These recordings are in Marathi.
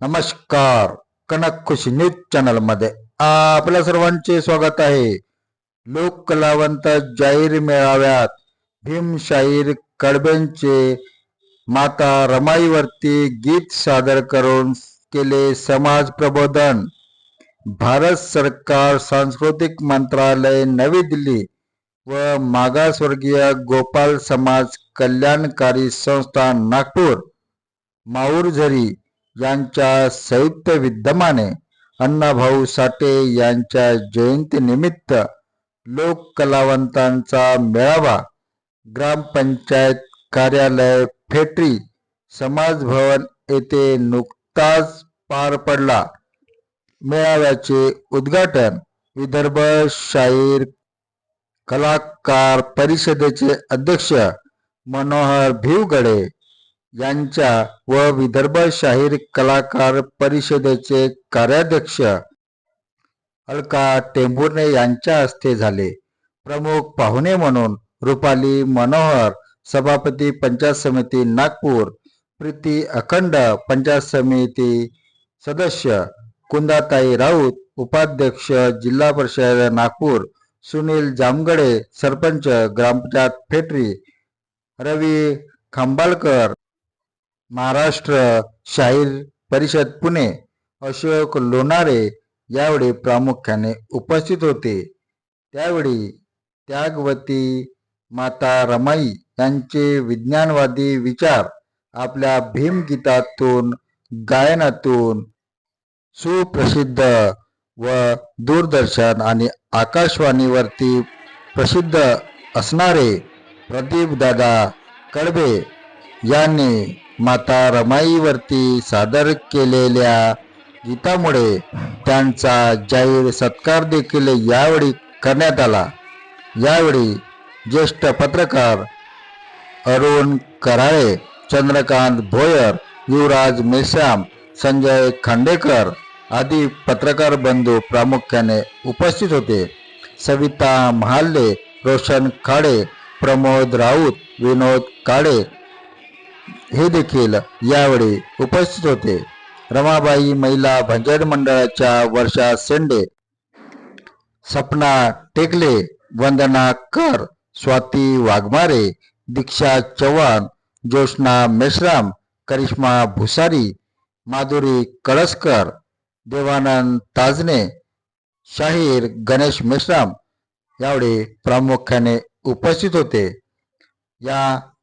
नमस्कार. कनक खुशी न्यूज चॅनलमध्ये आपल्या सर्वांचे स्वागत आहे. लोक कलावंत जाहीर मेळाव्यात भीमशाहीर कडबेंचे माता रमाईवरती गीत सादर करून केले समाज प्रबोधन. भारत सरकार सांस्कृतिक मंत्रालय नवी दिल्ली व मागासवर्गीय गोपाल समाज कल्याणकारी संस्था नागपूर माऊरझरी यांच्या संयुक्त विद्यमाने अण्णाभाऊ साठे यांच्या जयंतीनिमित्त लोक कलावंतांचा मेळावा ग्रामपंचायत कार्यालय फेटरी समाज भवन येथे नुकताच पार पडला. मेळाव्याचे उद्घाटन विदर्भ शाहीर कलाकार परिषदेचे अध्यक्ष मनोहर भिवगडे यांच्या व विदर्भ शाहीर कलाकार परिषदेचे कार्याध्यक्ष अलका टेंभुर्णे यांच्या हस्ते झाले. प्रमुख पाहुणे म्हणून रुपाली मनोहर सभापती पंचायत समिती नागपूर प्रीती अखंड पंचायत समिती सदस्य कुंदाताई राऊत उपाध्यक्ष जिल्हा परिषद नागपूर सुनील जामगडे सरपंच ग्रामपंचायत फेटरी रवी खांबालकर महाराष्ट्र शाहीर परिषद पुणे अशोक लोणारे यावेळी प्रामुख्याने उपस्थित होते. त्यावेळी त्यागवती माता रमाई यांचे विज्ञानवादी विचार आपल्या भीमगीतातून गायनातून सुप्रसिद्ध व दूरदर्शन आणि आकाशवाणीवरती प्रसिद्ध असणारे प्रदीपदादा कडबे यांनी माता रमाईवरती सादर केलेल्या गीतामुळे त्यांचा जाहीर सत्कार देखील यावेळी करण्यात आला. यावेळी ज्येष्ठ पत्रकार अरुण कराळे चंद्रकांत भोयर युवराज मेश्राम संजय खांडेकर आदी पत्रकार बंधू प्रामुख्याने उपस्थित होते. सविता महाल्ले रोशन खाडे प्रमोद राऊत विनोद काळे हे देखील यावेळी उपस्थित होते. रमाबाई महिला भंजन मंडळाच्या वर्षा सेंडे सपना टेकले वंदना कर स्वाती वाघमारे दीक्षा चव्हाण ज्योत्ना मेश्राम करिश्मा भुसारी माधुरी कळसकर देवानंद ताजने शाहीर गणेश मेश्राम यावेळी प्रामुख्याने उपस्थित होते. या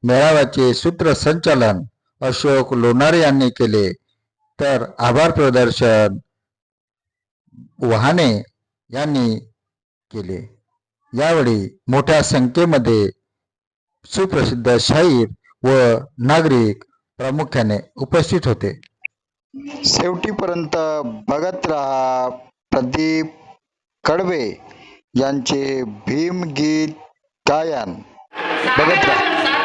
मेळाव्याचे सूत्रसंचालन अशोक लोणारे यांनी केले. तर आभार प्रदर्शन वहाने यांनी केले. यावेळी मोठ्या संख्येमध्ये सुप्रसिद्ध शाहीर व नागरिक प्रामुख्याने उपस्थित होते. शेवटीपर्यंत बघत राहा प्रदीप कडवे यांचे भीमगीत गायन. बघत राहा.